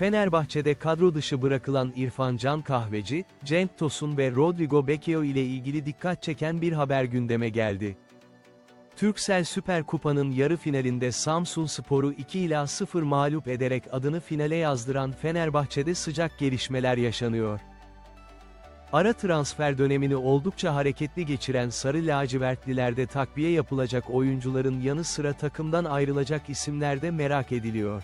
Fenerbahçe'de kadro dışı bırakılan İrfan Can Kahveci, Cenk Tosun ve Rodrigo Becchio ile ilgili dikkat çeken bir haber gündeme geldi. Türksel Süper Kupa'nın yarı finalinde Samsun Spor'u 2 ila 0 mağlup ederek adını finale yazdıran Fenerbahçe'de sıcak gelişmeler yaşanıyor. Ara transfer dönemini oldukça hareketli geçiren Sarı Lacivertlilerde takviye yapılacak oyuncuların yanı sıra takımdan ayrılacak isimler de merak ediliyor.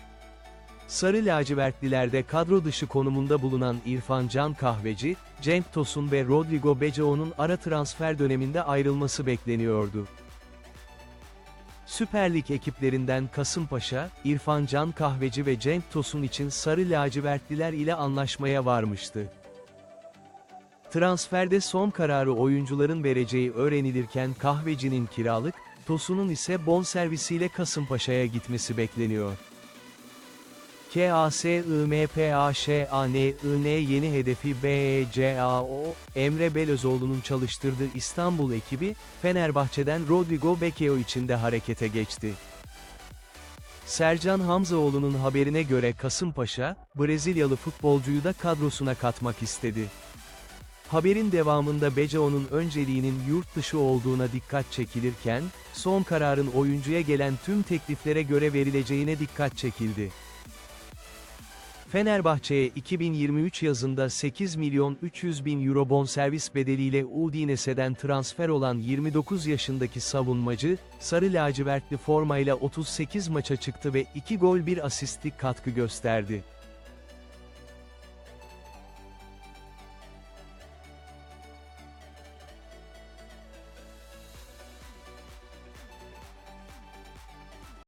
Sarı lacivertlilerde kadro dışı konumunda bulunan İrfan Can Kahveci, Cenk Tosun ve Rodrigo Becao'nun ara transfer döneminde ayrılması bekleniyordu. Süper Lig ekiplerinden Kasımpaşa, İrfan Can Kahveci ve Cenk Tosun için Sarı lacivertliler ile anlaşmaya varmıştı. Transferde son kararı oyuncuların vereceği öğrenilirken Kahveci'nin kiralık, Tosun'un ise bonservisiyle Kasımpaşa'ya gitmesi bekleniyor. KASIMPAŞANIN yeni hedefi BECAO, Emre Belözoğlu'nun çalıştırdığı İstanbul ekibi, Fenerbahçe'den Rodrigo Becchio için de harekete geçti. Sercan Hamzaoğlu'nun haberine göre Kasımpaşa, Brezilyalı futbolcuyu da kadrosuna katmak istedi. Haberin devamında Becao'nun önceliğinin yurt dışı olduğuna dikkat çekilirken, son kararın oyuncuya gelen tüm tekliflere göre verileceğine dikkat çekildi. Fenerbahçe'ye 2023 yazında 8 milyon 300 bin euro bonservis bedeliyle Udinese'den transfer olan 29 yaşındaki savunmacı, sarı lacivertli formayla 38 maça çıktı ve 2 gol 1 asistlik katkı gösterdi.